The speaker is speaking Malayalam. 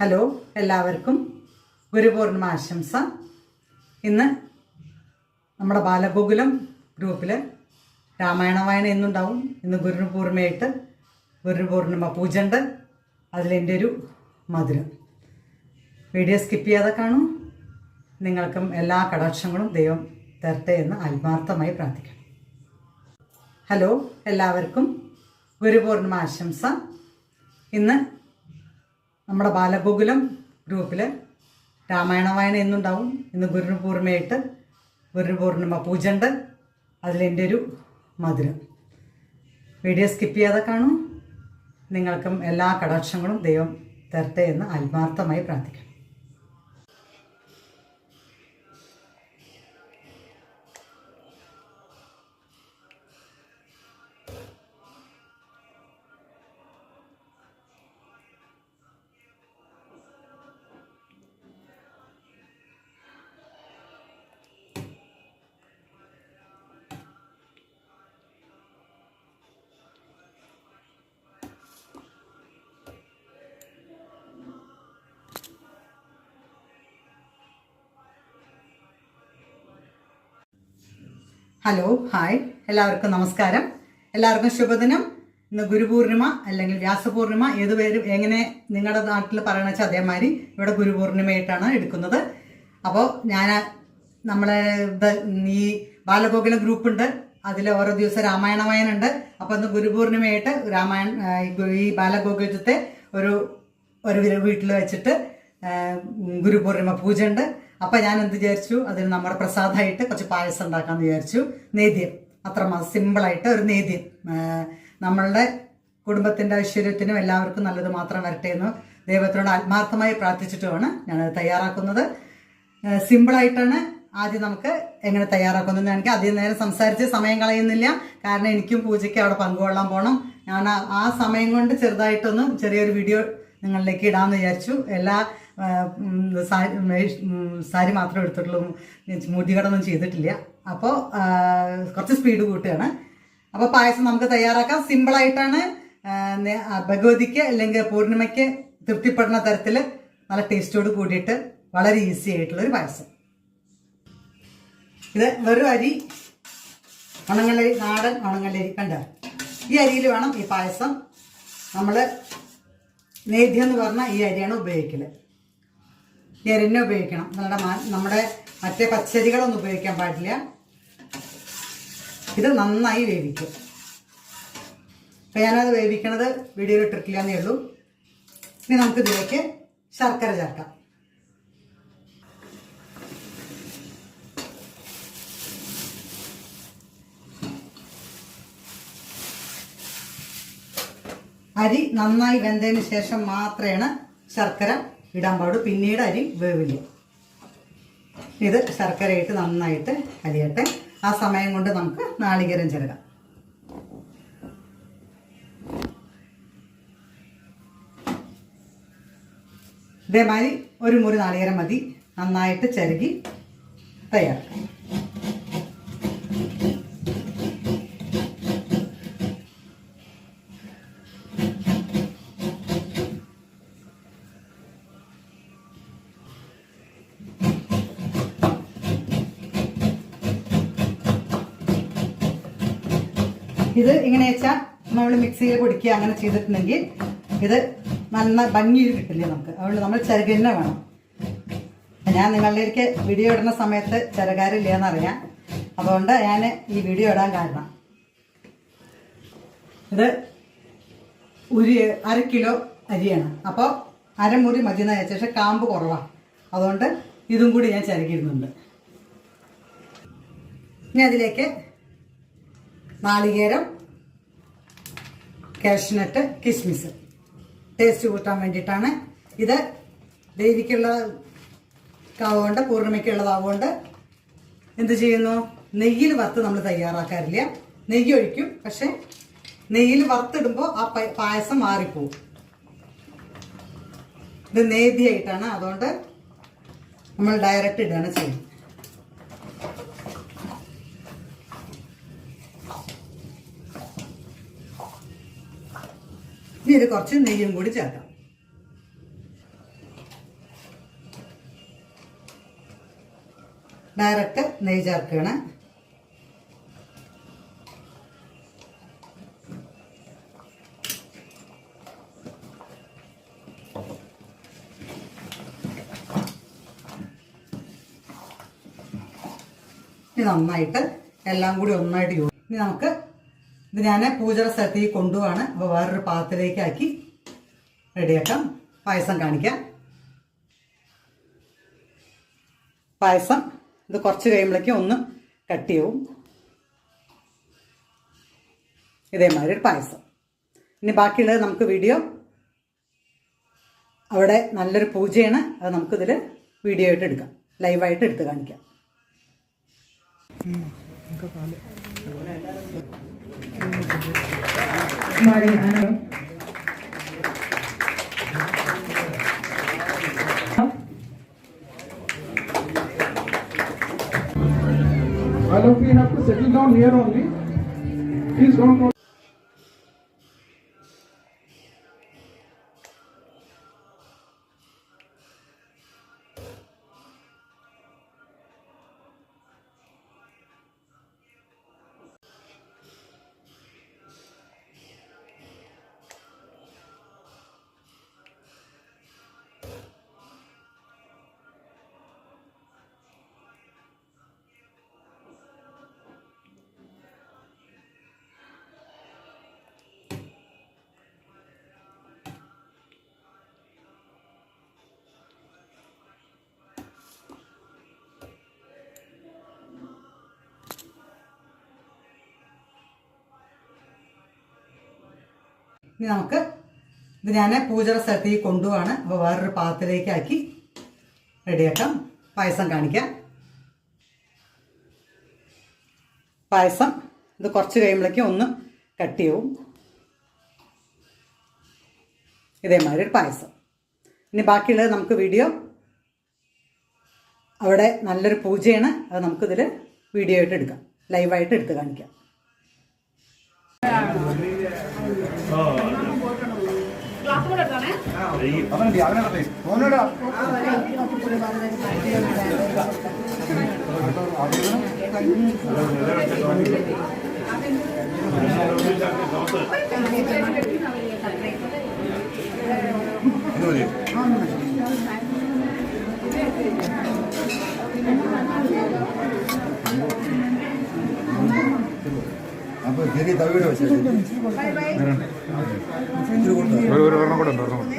ഹലോ എല്ലാവർക്കും ഗുരുപൂർണിമ ആശംസ. ഇന്ന് നമ്മുടെ ബാലഗോകുലം ഗ്രൂപ്പിൽ രാമായണ വായന എന്നുണ്ടാവും. ഇന്ന് ഗുരുപൂർണിമയായിട്ട് ഗുരുപൂർണിമ പൂജ ഉണ്ട് അതിലെന്റെ ഒരു മധുരം. വീഡിയോ സ്കിപ്പ് ചെയ്യാതെ കാണൂ. നിങ്ങൾക്കും എല്ലാ കടാക്ഷങ്ങളും ദൈവം തരട്ടെ എന്ന് ആത്മാർത്ഥമായി പ്രാർത്ഥിക്കണം. ഹലോ എല്ലാവർക്കും ഗുരുപൂർണിമ ആശംസ. ഇന്ന് നമ്മുടെ ബാലഗോകുലം ഗ്രൂപ്പിൽ രാമായണ വായന എന്നുണ്ടാവും. ഇന്ന് ഗുരുപൂർണിമയായിട്ട് ഗുരുപൂർണിമ പൂജ ഉണ്ട് അതിലെന്റെ ഒരു മധുരം. വീഡിയോ സ്കിപ്പ് ചെയ്യാതെ കാണും. നിങ്ങൾക്കും എല്ലാ കടാക്ഷങ്ങളും ദൈവം തരട്ടെ എന്ന് ആത്മാർത്ഥമായി പ്രാർത്ഥിക്കാം ഹലോ ഹായ് എല്ലാവർക്കും നമസ്കാരം. എല്ലാവർക്കും ശുഭദിനം. ഇന്ന് ഗുരുപൂർണിമ അല്ലെങ്കിൽ വ്യാസപൂർണിമ ഏത് പേരും എങ്ങനെ നിങ്ങളുടെ നാട്ടിൽ പറയണ വെച്ചാൽ അതേമാതിരി ഇവിടെ ഗുരുപൂർണിമയായിട്ടാണ് എടുക്കുന്നത്. അപ്പോൾ ഞാൻ നമ്മളെ ഈ ബാലഗോകുല ഗ്രൂപ്പുണ്ട്. അതിൽ ഓരോ ദിവസം രാമായണ വായനുണ്ട് അപ്പോൾ ഇന്ന് ഗുരുപൂർണിമയായിട്ട് രാമായണ ഈ ബാലഗോകുലത്തെ ഒരു ഒരു വീട്ടിൽ വെച്ചിട്ട് ഗുരുപൂർണിമ പൂജ ഉണ്ട് അപ്പം ഞാൻ എന്ത് വിചാരിച്ചു? അതിന് നമ്മുടെ പ്രസാദമായിട്ട് കുറച്ച് പായസം ഉണ്ടാക്കാമെന്ന് വിചാരിച്ചു. നേദ്യം. അത്ര സിമ്പിളായിട്ട് ഒരു നേദ്യം. നമ്മളുടെ കുടുംബത്തിന്റെ ഐശ്വര്യത്തിനും എല്ലാവർക്കും നല്ലത് മാത്രം വരട്ടെ എന്ന് ദൈവത്തിനോട് ആത്മാർത്ഥമായി പ്രാർത്ഥിച്ചിട്ടുമാണ് അത് തയ്യാറാക്കുന്നത്. സിമ്പിളായിട്ടാണ് ആദ്യം നമുക്ക് എങ്ങനെ തയ്യാറാക്കുന്നത് എനിക്ക് അധികം നേരം സംസാരിച്ച് സമയം കളയുന്നില്ല. കാരണം എനിക്കും പൂജയ്ക്ക് അവിടെ പങ്കുകൊള്ളാൻ പോകണം ഞാൻ ആ- സമയം കൊണ്ട് ചെറുതായിട്ടൊന്ന് ചെറിയൊരു വീഡിയോ നിങ്ങളിലേക്ക് ഇടാമെന്ന് വിചാരിച്ചു. എല്ലാ സാരി മാത്രം എടുത്തിട്ടുള്ളൂ. മുടികടൊന്നും ചെയ്തിട്ടില്ല. അപ്പോൾ കുറച്ച് സ്പീഡ് കൂട്ടുകയാണ്. അപ്പോൾ പായസം നമുക്ക് തയ്യാറാക്കാം. സിമ്പിളായിട്ടാണ് ഭഗവതിക്ക് അല്ലെങ്കിൽ പൂർണിമയ്ക്ക് തൃപ്തിപ്പെടുന്ന തരത്തിൽ നല്ല ടേസ്റ്റോട് കൂടിയിട്ട് വളരെ ഈസി ആയിട്ടുള്ളൊരു പായസം. ഇത് വെറും അരി ഉണങ്ങലരി നാടൻ ഉണങ്ങലരി കണ്ട? ഈ അരിയിൽ വേണം ഈ പായസം. നമ്മൾ നേദ്യം എന്ന് പറഞ്ഞാൽ ഈ അരിയാണ് ഉപയോഗിക്കൽ. അരിനെ ഉപയോഗിക്കണം. നമ്മുടെ നമ്മുടെ മറ്റേ പച്ചരികളൊന്നും ഉപയോഗിക്കാൻ പാടില്ല. ഇത് നന്നായി വേവിക്കും. അപ്പം ഞാനത് വേവിക്കണത് വീഡിയോയിൽ ഇട്ടിട്ടില്ല എന്നേ ഉള്ളൂ. ഇനി നമുക്ക് ഇതിലേക്ക് ശർക്കര ചേർക്കാം. അരി നന്നായി വെന്തതിന് ശേഷം മാത്രമാണ് ശർക്കര ഇടാൻ പാടും പിന്നീട് അരി വേവില്ല? ഇത് ശർക്കരയിട്ട് നന്നായിട്ട് അരിയട്ടെ. ആ സമയം കൊണ്ട് നമുക്ക് നാളികേരം ചേരാം ഇതേമാതിരി ഒരു മുറി നാളികേരം മതി. നന്നായിട്ട് ചരുകി തയ്യാറാക്കാം. ഇത് ഇങ്ങനെ വെച്ചാൽ നമ്മൾ മിക്സിയിൽ പൊടിക്കുക അങ്ങനെ ചെയ്തിട്ടുണ്ടെങ്കിൽ ഇത് നല്ല ഭംഗിയിൽ കിട്ടില്ല നമുക്ക്. അതുകൊണ്ട് നമ്മൾ ചിരക തന്നെ വേണം. ഞാൻ നിങ്ങളിലേക്ക് വീഡിയോ ഇടുന്ന സമയത്ത് ചിരകാരില്ല എന്നറിയാം അതുകൊണ്ട് ഞാൻ ഈ വീഡിയോ ഇടാൻ കാരണം. ഇത് ഒരു അര കിലോ അരിയാണ്. അപ്പോൾ അരമുറി മതി എന്ന് വെച്ചാൽ പക്ഷേ കാമ്പ് കുറവാണ് അതുകൊണ്ട് ഇതും കൂടി ഞാൻ ചിരകിടുന്നുണ്ട് ഇനി അതിലേക്ക് നാളികേരം കാഷ്നട്ട് കിസ്മിസ് ടേസ്റ്റ് കൂട്ടാൻ വേണ്ടിയിട്ടാണ്. ഇത് ദേവിക്കുള്ള ആവുകൊണ്ട് പൂർണിമയ്ക്കുള്ളതാവുകൊണ്ട് എന്ത് ചെയ്യുന്നു? നെയ്യിൽ വറുത്ത് നമ്മൾ തയ്യാറാക്കാറില്ല. നെയ്യ് ഒഴിക്കും പക്ഷെ നെയ്യിൽ വറുത്തിടുമ്പോൾ ആ പായസം മാറിപ്പോവും. ഇത് നേതിയായിട്ടാണ് അതുകൊണ്ട് നമ്മൾ ഡയറക്റ്റ് ഇടുകയാണ് ചെയ്യുന്നത്. ഇനി ഇത് കുറച്ച് നെയ്യും കൂടി ചേർക്കാം. ഡയറക്റ്റ് നെയ്യ് ചേർക്കുകയാണ്. നന്നായിട്ട് എല്ലാം കൂടി ഒന്നായിട്ട് യൂസ് ഇനി നമുക്ക് ഇത് ഞാൻ പൂജയുടെ സ്ഥലത്തേക്ക് കൊണ്ടുപോവാണ്. അപ്പോൾ വേറൊരു പാത്രത്തിലേക്ക് ആക്കി റെഡിയാക്കാം. പായസം കാണിക്കാം. പായസം ഇത് കുറച്ച് കഴിയുമ്പോഴേക്കും ഒന്ന് കട്ടിയാവും ഇതേമാതിരി ഒരു പായസം. ഇനി ബാക്കിയുള്ളത് നമുക്ക് വീഡിയോ അവിടെ നല്ലൊരു പൂജയാണ്. അത് നമുക്കിതിൽ വീഡിയോ ആയിട്ട് എടുക്കാം. ലൈവായിട്ട് എടുത്ത് കാണിക്കാം. All of we have to settle down here only. Please don't ഇനി നമുക്ക് ഇത് ഞാൻ പൂജയുടെ സ്ഥലത്തേക്ക് കൊണ്ടുപോവാണ് അപ്പോൾ വേറൊരു പാത്രത്തിലേക്ക് ആക്കി റെഡിയാക്കാം. പായസം കാണിക്കാം. പായസം ഇത് കുറച്ച് കഴിയുമ്പോഴേക്കും ഒന്ന് കട്ട് ചെയ്യും. ഇതേമാതിരി ഒരു പായസം. ഇനി ബാക്കിയുള്ളത് നമുക്ക് വീഡിയോ അവിടെ നല്ലൊരു പൂജയാണ്. അത് നമുക്കിതിൽ വീഡിയോ ആയിട്ട് എടുക്കാം. ലൈവായിട്ട് എടുത്ത് കാണിക്കാം. അപ്പൊ ചെറിയ തവിയുടെ വെച്ചാൽ ഒരു ഒരു ഒരെണ്ണം കൂടെ ഉണ്ട് ഒരെണ്ണം കൂടെ